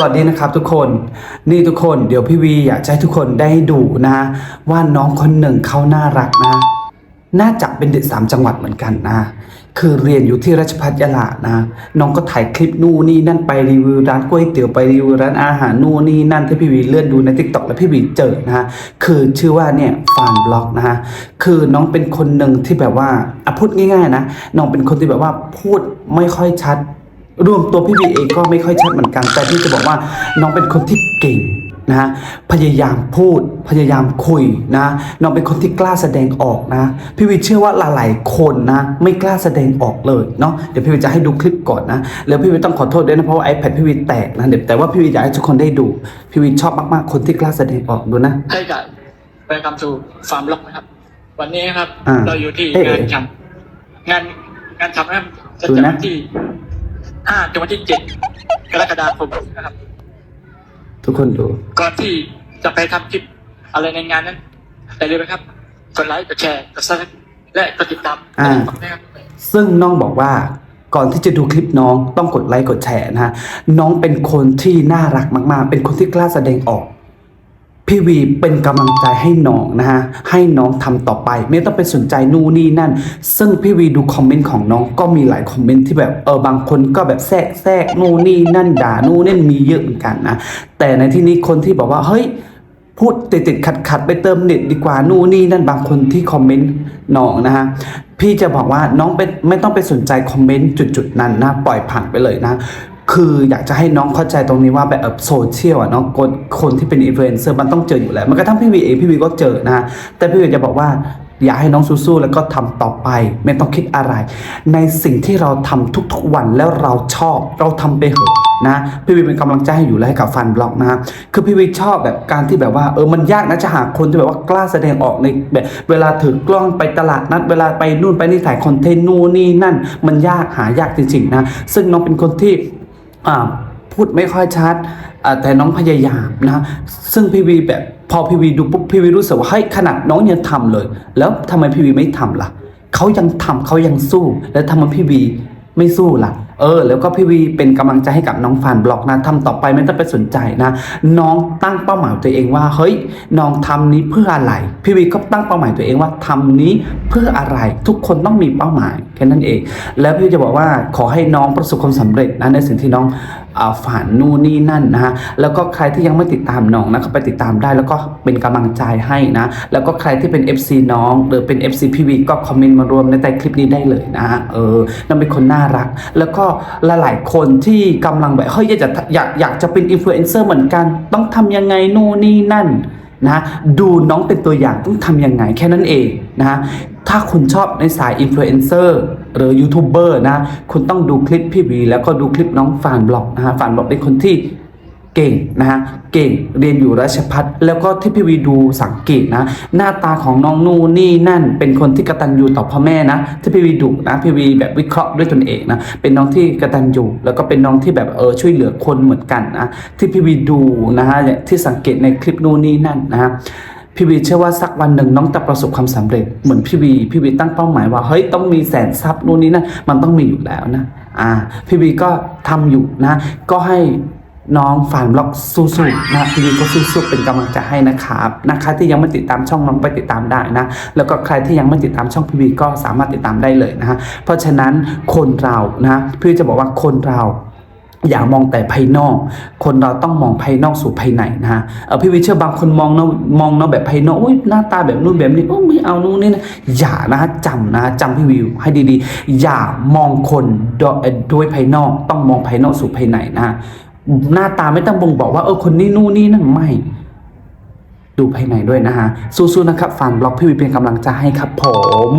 สวัสดีนะครับทุกคนนี่ทุกคนเดี๋ยวพี่วีอยากให้ทุกคนได้ดูนะว่าน้องคนหนึ่งเขาน่ารักนะน่าจะเป็นเด็กสามจังหวัดเหมือนกันนะ คือเรียนอยู่ที่ราชพัฒยาลานะ น้องก็ถ่ายคลิปนู่นนี่นั่นไปรีวิวร้านก๋วยเตี๋ยวไปรีวิวร้านอาหารนู่นนี่นั่นที่พี่วีเลื่อนดูในทิกตอกแล้วพี่วีเจอนะฮะ คือชื่อว่าเนี่ยฟาร์มบล็อกนะฮะ คือน้องเป็นคนหนึ่งที่แบบว่าอะพูดง่ายๆนะ น้องเป็นคนที่แบบว่าพูดไม่ค่อยชัด รวมตัวพี่วีเองก็ไม่ค่อยชัดเหมือนกัน แต่พี่จะบอกว่าน้องเป็นคนที่เก่งนะฮะพยายามพูดพยายามคุยนะน้องเป็นคนที่กล้าแสดงออกนะพี่วีเชื่อว่าหลายๆคนนะไม่กล้าแสดงออกเลยเนาะเดี๋ยวพี่วีจะให้ดูคลิปก่อนนะแล้วพี่วีต้องขอโทษด้วยนะเพราะว่า iPad พี่วีแตกนะเดี๋ยวแต่ว่าพี่วีอยากให้ทุกคนได้ดูพี่วีชอบมากๆคนที่กล้าแสดงออกดูนะใช่กับ Welcome to Farm Block นะครับ วันนี้ครับอ่าเราอยู่ที่เอ๊ะงานฉันงานงานทำนะครับจะดูจัดนะวันที่ ห้าถึงวันที่เจ็ดกรกฎาคมนะครับ ทุกคนดู ก่อนที่จะไปทำคลิปอะไรในงานนั้นอย่าลืมนะครับ กดไลค์ กดแชร์ กดซับและกดติดตามอ่า นะครับซึ่งน้องบอกว่าก่อนที่จะดูคลิปน้องต้องกดไลค์กดแชร์นะฮะน้องเป็นคนที่น่ารักมากๆ เป็นคนที่กล้าแสดงออก พี่วีเป็นกำลังใจให้น้องนะฮะให้น้องทำต่อไป ไม่ต้องไปสนใจนู่นนี่นั่น ซึ่งพี่วีดูคอมเมนต์ของน้องก็มีหลายคอมเมนต์ที่แบบเออบางคนก็แบบแทรกแทรกนู่นนี่นั่นด่านู่นนี่มีเยอะเหมือนกันนะแต่ในที่นี้คนที่บอกว่าเฮ้ยพูดติดติดขัดขัดไปเติมเน็ตดีกว่านู่นนี่นั่นบางคนที่คอมเมนต์น้องนะฮะพี่จะบอกว่าน้องเป็นไม่ต้องไปสนใจคอมเมนต์จุดๆนั้นนะปล่อยผ่านไปเลยนะ คืออยากจะให้น้องเข้าใจตรงนี้ว่าแบบโซเชียลอะเนาะคนคนที่เป็นอินฟลูเอนเซอร์มันต้องเจออยู่แล้วมันกระทั่งพี่วีเองพี่วีก็เจอนะฮะแต่พี่วีจะบอกว่าอยากให้น้องสู้ๆแล้วก็ทำต่อไป ไม่ต้องคิดอะไร ในสิ่งที่เราทำทุกๆวันแล้วเราชอบ เราทำไปเถอะนะพี่วีเป็นกำลังใจให้อยู่แล้วให้กับฟันบล็อกนะ คือพี่วีชอบแบบการที่แบบว่าเออมันยากนะจะหาคนที่แบบว่ากล้าแสดงออกในแบบเวลาถือกล้องไปตลาดนัดเวลาไปนู่นไปนี่ถ่ายคอนเทนต์นู่นนี่นั่น มันยากหายากจริงๆนะซึ่งน้องเป็นคนที่ พูดไม่ค่อยชัด แต่น้องพยายามนะซึ่งพี่วีแบบพอพี่วีดูปุ๊บพี่วีรู้สึกว่าเฮ้ยขนาดน้องยังทำเลย แล้วทำไมพี่วีไม่ทำล่ะเขายังทำเขายังสู้ แล้วทำไมพี่วีไม่สู้ล่ะ เออ แล้วก็พี่วีเป็นกำลังใจให้กับน้องฟานบล็อกนะทำต่อไปไม่ต้องไปสนใจนะ น้องตั้งเป้าหมายตัวเองว่า เฮ้ย น้องทำนี้เพื่ออะไร พี่วีก็ตั้งเป้าหมายตัวเองว่าทำนี้เพื่ออะไร ทุกคนต้องมีเป้าหมายแค่นั้นเอง แล้วพี่จะบอกว่าขอให้น้องประสบความสำเร็จนะในสิ่งที่น้อง ฝันนู่นนี่นั่นนะฮะแล้วก็ใครที่ยังไม่ติดตามน้องนะก็ไปติดตามได้แล้วก็เป็นกำลังใจให้นะ แล้วก็ใครที่เป็น FC น้อง หรือเป็น FC พีวีก็คอมเมนต์มารวมในใต้คลิปนี้ได้เลยนะฮะเออน้องเป็นคนน่ารัก แล้วก็หลายๆคนที่กำลังแบบเฮ้ยอยากจะอยากอยากจะเป็นอินฟลูเอนเซอร์เหมือนกัน ต้องทำยังไงนู่นนี่นั่น นะดูน้องเป็นตัวอย่างต้องทำยังไงแค่นั้นเองนะถ้าคุณชอบในสายอินฟลูเอนเซอร์หรือยูทูบเบอร์นะ คุณต้องดูคลิปพี่วีแล้วก็ดูคลิปน้องฟานบล็อกนะฮะฟานบล็อกเป็นคนที่ เก่งนะฮะเก่งเรียนอยู่ราชพัฒแล้วก็ที่พี่วีดูสังเกตนะหน้าตาของน้องนู่นนี่นั่น เป็นคนที่กระตัญญูต่อพ่อแม่นะที่พี่วีดูนะพี่วีแบบวิเคราะห์ด้วยตนเองนะเป็นน้องที่กระตัญญูแล้วก็เป็นน้องที่แบบเออช่วยเหลือคนเหมือนกันนะที่พี่วีดูนะฮะที่สังเกตในคลิปนู่นนี่นั่นนะฮะพี่วีเชื่อว่าสักวันหนึ่งน้องจะประสบความสำเร็จเหมือนพี่วีพี่วีตั้งเป้าหมายว่าเฮ้ยต้องมีแสนทรัพย์นู่นนี่นะมันต้องมีอยู่แล้วนะอ่าพี่วีก็ทำอยู่นะ ก็ให้ น้องฝานบล็อกสู้ๆนะพี่วีก็สู้ๆเป็นกำลังใจให้นะครับนะคะที่ยังไม่ติดตามช่องน้องไปติดตามได้นะ แล้วก็ใครที่ยังไม่ติดตามช่องพี่วีก็สามารถติดตามได้เลยนะฮะเพราะฉะนั้นคนเรานะพี่วีจะบอกว่าคนเราอย่ามองแต่ภายนอก คนเราต้องมองภายนอกสู่ภายในนะฮะพี่วิเชื่อบางคนมองเนาะมองเนาะแบบภายนอกอุ้ยหน้าตาแบบนู้นแบบนี้โอ้ไม่เอานู่นนี่นะอย่านะจำนะจำพี่วิวให้ดีๆ อย่ามองคนโดยโดยภายนอก ต้องมองภายนอกสู่ภายในนะ หน้าตาไม่ต้องบ่งบอกว่าเออคนนี้นู่นนี่นั่นไม่ ดูภายในด้วยนะฮะสู้ๆนะครับฟันบล็อกพี่วิเป็นกำลังใจให้ครับผม